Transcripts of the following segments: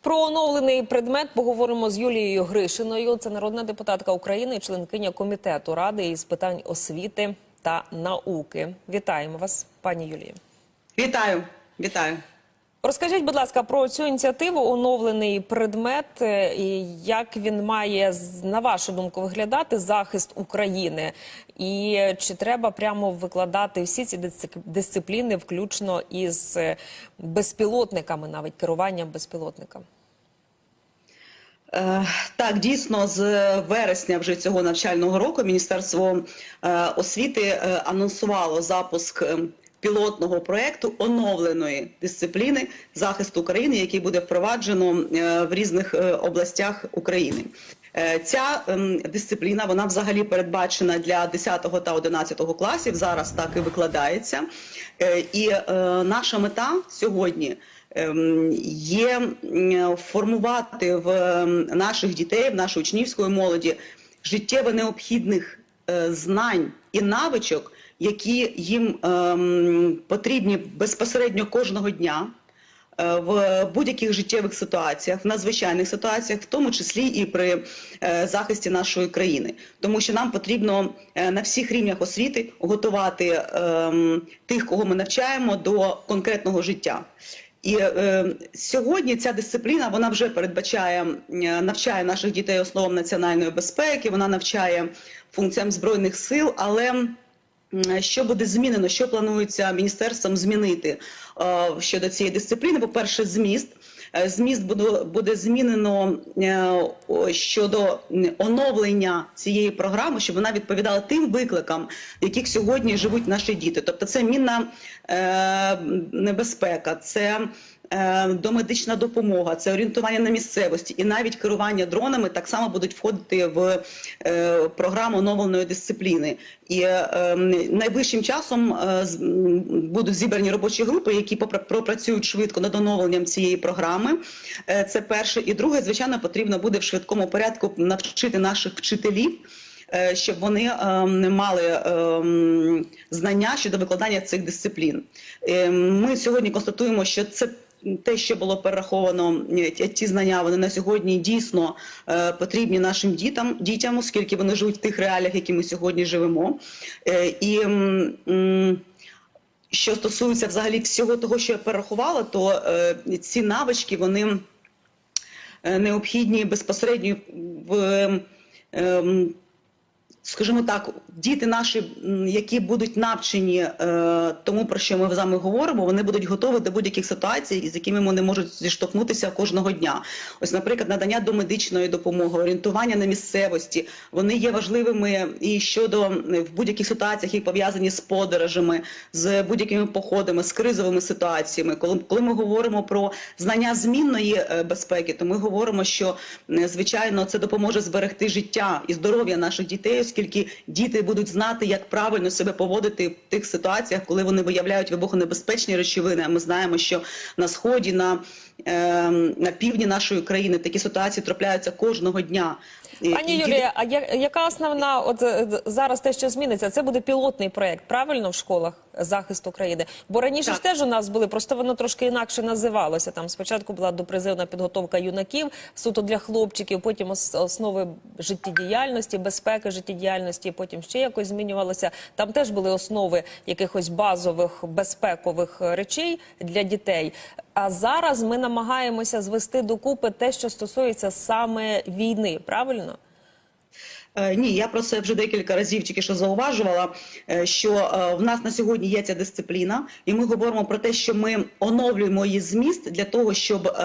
Про оновлений предмет поговоримо з Юлією Гришиною. Це народна депутатка України, членкиня комітету ради із питань освіти та науки. Вітаємо вас, пані Юлії. Вітаю, вітаю. Розкажіть, будь ласка, про цю ініціативу оновлений предмет, е, і як він має на вашу думку виглядати захист України, і чи треба прямо викладати всі ці дисци- дисципліни, включно із е, безпілотниками, навіть керуванням безпілотниками? Е, Так, дійсно, з вересня вже цього навчального року Міністерство освіти анонсувало запуск е, пілотного проекту оновленої дисципліни захисту України, який буде впроваджено е, в різних е, областях України. Е, Ця ем, дисципліна вона взагалі передбачена для 10 та 11 класів. Зараз так і викладається. І наша мета сьогодні ем, є формувати в ем, наших дітей, в нашої учнівської молоді життєво необхідних знань і навичок, які їм ем, потрібні безпосередньо кожного дня е, в будь-яких життєвих ситуаціях, в надзвичайних ситуаціях, в тому числі і при е, захисті нашої країни, тому що нам потрібно е, на всіх рівнях освіти готувати ем, тих, кого ми навчаємо, до конкретного життя. І е, сьогодні ця дисципліна вона вже передбачає навчає наших дітей основам національної безпеки, вона навчає функціям збройних сил, але що буде змінено, що планується міністерством змінити е, щодо цієї дисципліни? По-перше, зміст. Е, Зміст буде, змінено е, щодо оновлення цієї програми, щоб вона відповідала тим викликам, яких сьогодні живуть наші діти. Тобто, це мінна небезпека, це домедична допомога, це орієнтування на місцевості і навіть керування дронами так само будуть входити в е, програму оновленої дисципліни. І е, ем, найближчим часом е, будуть зібрані робочі групи, які пропрацюють швидко над оновленням цієї програми. Е, Це перше. І друге, звичайно, потрібно буде в швидкому порядку навчити наших вчителів. е, Щоб вони ем, мали ем, знання щодо викладання цих дисциплін, ми сьогодні констатуємо, що це те, що було перераховано, е, ті- знання, вони на сьогодні дійсно е, потрібні нашим дітям, дітям, оскільки вони живуть в тих реаліях, які ми сьогодні живемо. Е, і що стосується взагалі всього того, що я перерахувала, то ці навички вони необхідні безпосередньо в. Скажімо так, діти наші, які будуть навчені е, тому, про що ми з вами говоримо, вони будуть готові до будь-яких ситуацій, з якими вони можуть зіштовхнутися кожного дня. Ось, наприклад, надання домедичної допомоги, орієнтування на місцевості, вони є важливими і щодо в будь-яких ситуаціях, які пов'язані з подорожами, з будь-якими походами, з кризовими ситуаціями. Коли, коли ми говоримо про знання змінної е, безпеки, то ми говоримо, що звичайно це допоможе зберегти життя і здоров'я наших дітей, оскільки діти будуть знати, як правильно себе поводити в тих ситуаціях, коли вони виявляють вибухонебезпечні речовини. А ми знаємо, що на сході, на, е, на півдні нашої країни такі ситуації трапляються кожного дня. Пані діти- Юлія, а я- яка основна, от е, зараз те, що зміниться, це буде пілотний проєкт, правильно, в школах захисту України? Бо раніше ж Так. теж у нас були, просто воно трошки інакше називалося. Там спочатку була допризивна підготовка юнаків, суто для хлопчиків, потім основи життєдіяльності, безпеки життєдіяльності, потім ще якось змінювалося. Там теж були основи якихось базових безпекових речей для дітей. А зараз ми намагаємося звести докупи те, що стосується саме війни, правильно? Е, Ні, я про це вже декілька разів тільки що зауважувала, е, що е, в нас на сьогодні є ця дисципліна, і ми говоримо про те, що ми оновлюємо її зміст для того, щоб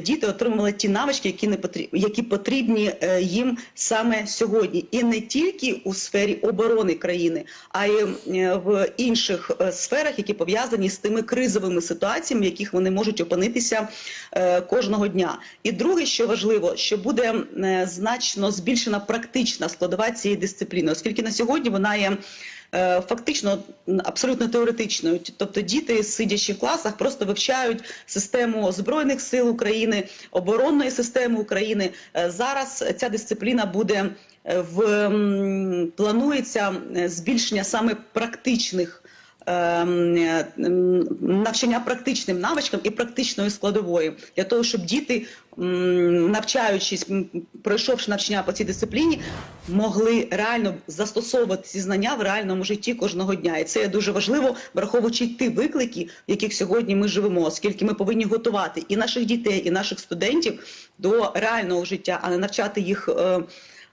діти отримували ті навички, які не потрібні, які потрібні їм саме сьогодні, і не тільки у сфері оборони країни, а й в інших сферах, які пов'язані з тими кризовими ситуаціями, в яких вони можуть опинитися кожного дня. І друге, що важливо, що буде значно збільшена практична складова цієї дисципліни, оскільки на сьогодні вона є. е, Фактично абсолютно теоретичною, тобто діти, сидячи в класах, просто вивчають систему збройних сил України, оборонної системи України. Е, Зараз ця дисципліна буде е, в планується збільшення саме практичних навчання практичним навичкам і практичної складової для того, щоб діти, навчаючись, пройшовши навчання по цій дисципліні, могли реально застосовувати ці знання в реальному житті кожного дня. І це дуже важливо, враховуючи ті виклики, в яких сьогодні ми живемо, оскільки ми повинні готувати і наших дітей, і наших студентів до реального життя, а не навчати їх. Е,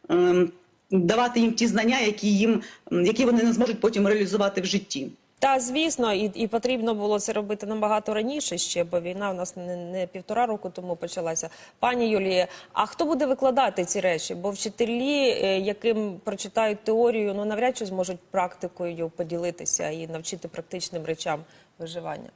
е, Давати їм ті знання, які їм які вони не зможуть потім реалізувати в житті. Та звісно, і, і потрібно було це робити набагато раніше ще, бо війна у нас не, не півтора року тому почалася. Пані Юлія, а хто буде викладати ці речі? Бо вчителі, е, яким прочитають теорію, ну навряд чи зможуть практикою поділитися і навчити практичним речам виживання.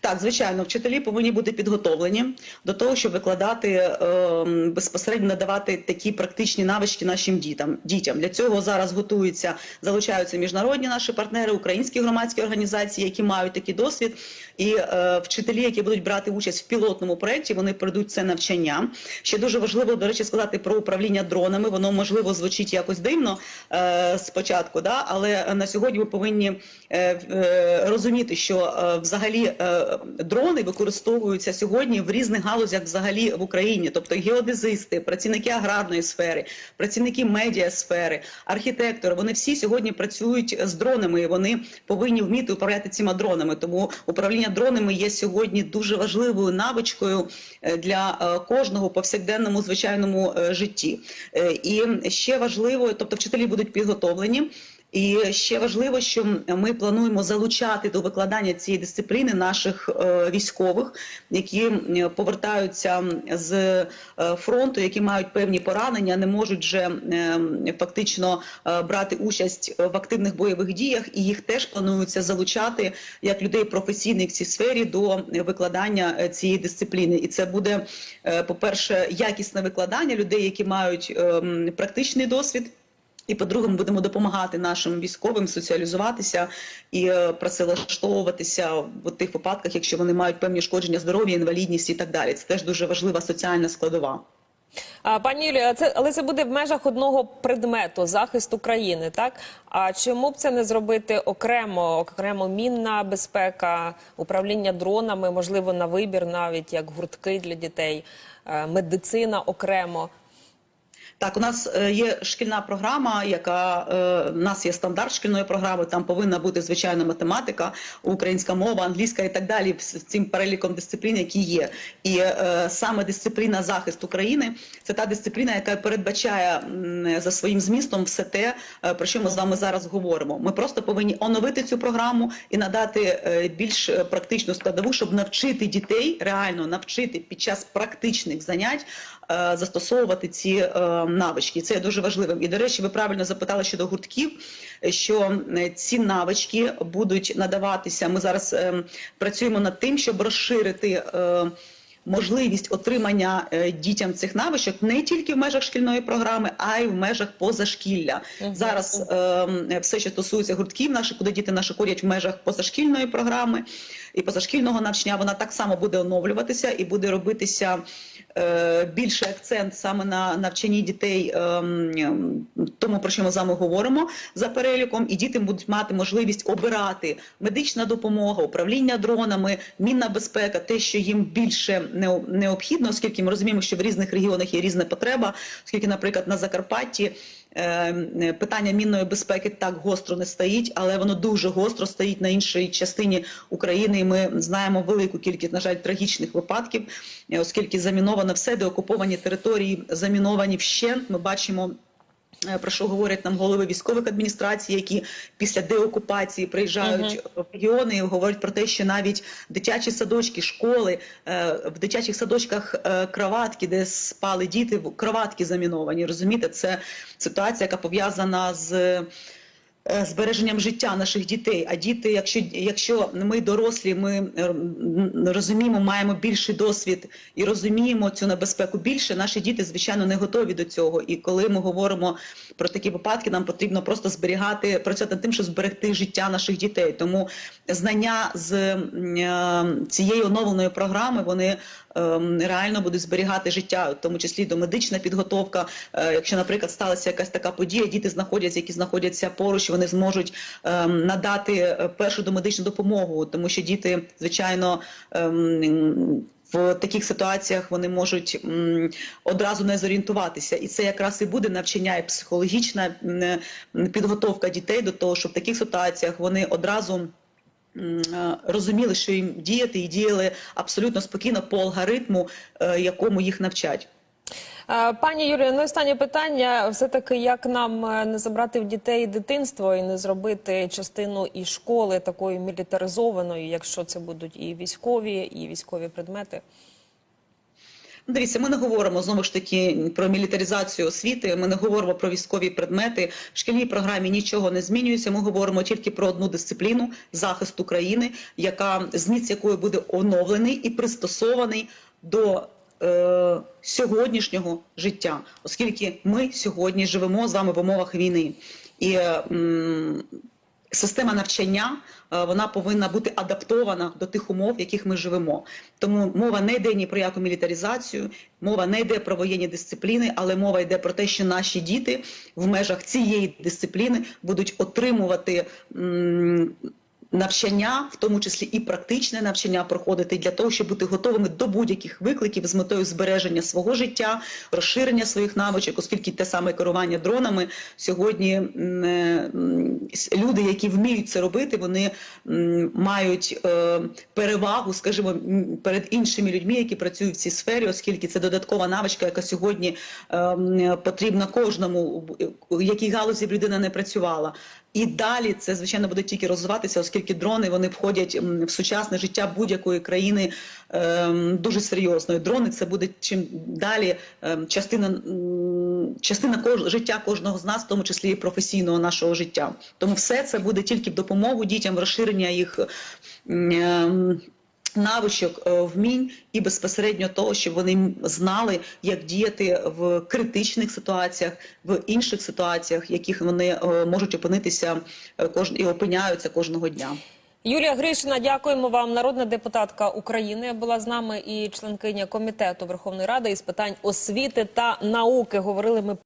Так, звичайно, вчителі повинні бути підготовлені до того, щоб викладати е, безпосередньо надавати такі практичні навички нашим дітям. Дітям для цього зараз готуються, залучаються міжнародні наші партнери, українські громадські організації, які мають такий досвід. І е, вчителі, які будуть брати участь в пілотному проєкті, вони пройдуть це навчання. Ще дуже важливо, до речі, сказати про управління дронами. Воно можливо звучить якось дивно е, спочатку, да? але на сьогодні ми повинні е, е, розуміти, що е, взагалі е, дрони використовуються сьогодні в різних галузях взагалі в Україні, тобто геодезисти, працівники аграрної сфери, працівники медіа сфери, архітектори. Вони всі сьогодні працюють з дронами. і Вони повинні вміти управляти цими дронами. Тому управління дронами є сьогодні дуже важливою навичкою е, для е, кожного повсякденному звичайному е, житті. І ще важливо, тобто вчителі будуть підготовлені. І ще важливо, що ми плануємо залучати до викладання цієї дисципліни наших е, військових, які повертаються з е, фронту, які мають певні поранення, не можуть вже е, фактично брати участь в активних бойових діях, і їх теж планується залучати як людей професійних в цій сфері до викладання цієї дисципліни. І це буде, е, по-перше, якісне викладання людей, які мають практичний досвід. І по-друге, ми будемо допомагати нашим військовим соціалізуватися і е, працевлаштовуватися в тих випадках, якщо вони мають певні шкодження здоров'я, інвалідність і так далі. Це теж дуже важлива соціальна складова. Пані Юлія, це але це буде в межах одного предмету захист України, так? А чому б це не зробити окремо, окремо мінна безпека, управління дронами, можливо, на вибір, навіть як гуртки для дітей, е, медицина окремо. Так, у нас е, є шкільна програма, яка е, у нас є стандарт шкільної програми. Там повинна бути звичайно математика, українська мова, англійська і так далі. з цим переліком дисциплін, які є. І е, саме дисципліна захист України це та дисципліна, яка передбачає за своїм змістом все те, е, про що ми з вами зараз говоримо. Ми просто повинні оновити цю програму і надати е, більш е, практичну складову, щоб навчити дітей реально навчити під час практичних занять е, застосовувати ці е, навички. Це є дуже важливим. І до речі, ви правильно запитали щодо гуртків, що е, ці навички будуть надаватися. Ми зараз е, працюємо над тим, щоб розширити. е, Можливість отримання е, дітям цих навичок не тільки в межах шкільної програми, а й в межах позашкілля. Мгм. Зараз е, все, що стосується гуртків наших, куди діти наші ходять в межах позашкільної програми і позашкільного навчання, вона так само буде оновлюватися і буде робитися більший акцент саме на навчанні дітей е, тому, про що ми з вами говоримо за переліком, і діти будуть мати можливість обирати медична допомога, управління дронами, мінна безпека, те, що їм більше необхідно, оскільки ми розуміємо, що в різних регіонах є різна потреба, оскільки, наприклад, на Закарпатті. Е, Питання мінної безпеки так гостро не стоїть, але воно дуже гостро стоїть на іншій частині України. І ми знаємо велику кількість, на жаль, трагічних випадків, е, оскільки заміновано все, де окуповані території заміновані вщент. Ми бачимо. Е, Про що говорять нам голови військових адміністрацій, які після деокупації приїжджають в регіони і говорять про те, що навіть дитячі садочки, школи е, в дитячих садочках е, кроватки, де спали діти, кроватки заміновані. Розумієте, це ситуація, яка пов'язана з. Е, Збереженням життя наших дітей. А діти, якщо, якщо ми дорослі, ми е, розуміємо, маємо більший досвід і розуміємо цю небезпеку більше, наші діти, звичайно, не готові до цього. І коли ми говоримо про такі випадки, нам потрібно просто зберігати, працювати над тим, щоб зберегти життя наших дітей. Тому знання з е, цієї оновленої програми вони реально будуть зберігати життя, в тому числі до медична підготовка. Е, Якщо, наприклад, сталася якась така подія, діти знаходяться, які знаходяться поруч, вони зможуть ем, надати е, першу домедичну допомогу, тому що діти, звичайно. ем, в таких ситуаціях вони можуть одразу не зорієнтуватися, і це якраз і буде навчання і психологічна м, підготовка дітей до того, щоб в таких ситуаціях вони одразу розуміли, що їм діяти, і діяли абсолютно спокійно по алгоритму, е, якому їх навчать. Е, Пані Юрію, ну останнє питання. Все таки, як нам е, не забрати в дітей дитинство і не зробити частину і школи такою мілітаризованою, якщо це будуть і військові, і військові предмети. Ну, Дивіться, ми не говоримо знову ж таки про мілітаризацію освіти. Ми не говоримо про військові предмети. В шкільній програмі нічого не змінюється. Ми говоримо тільки про одну дисципліну захист України, яка зміст якої буде оновлений і пристосований до е, сьогоднішнього життя, оскільки ми сьогодні живемо з вами в умовах війни. І м, система навчання е, вона повинна бути адаптована до тих умов, в яких ми живемо. Тому мова не йде ні про яку мілітаризацію, мова не йде про воєнні дисципліни, але мова йде про те, що наші діти в межах цієї дисципліни будуть отримувати. м, Навчання, в тому числі і практичне навчання, проходити для того, щоб бути готовими до будь-яких викликів з метою збереження свого життя, розширення своїх навичок, оскільки те саме керування дронами сьогодні е, люди, які вміють це робити, вони мають е, перевагу, скажімо, перед іншими людьми, які працюють в цій сфері, оскільки це додаткова навичка, яка сьогодні е, потрібна кожному, в якій галузі б людина не працювала. І далі це звичайно буде тільки розвиватися, оскільки дрони вони входять в сучасне життя будь-якої країни ем, дуже серйозно. І Дрони це буде чим далі ем, частина ем, частина кож, життя кожного з нас, в тому числі і професійного нашого життя. Тому все це буде тільки в допомогу дітям, розширення їх. ем, Навичок, е, вмінь і безпосередньо того, щоб вони знали, як діяти в критичних ситуаціях, в інших ситуаціях, яких вони е, можуть опинитися е, і опиняються кожного дня. Юлія Гришина, дякуємо вам. Народна депутатка України була з нами і членкиня комітету Верховної Ради із питань освіти та науки. Говорили ми.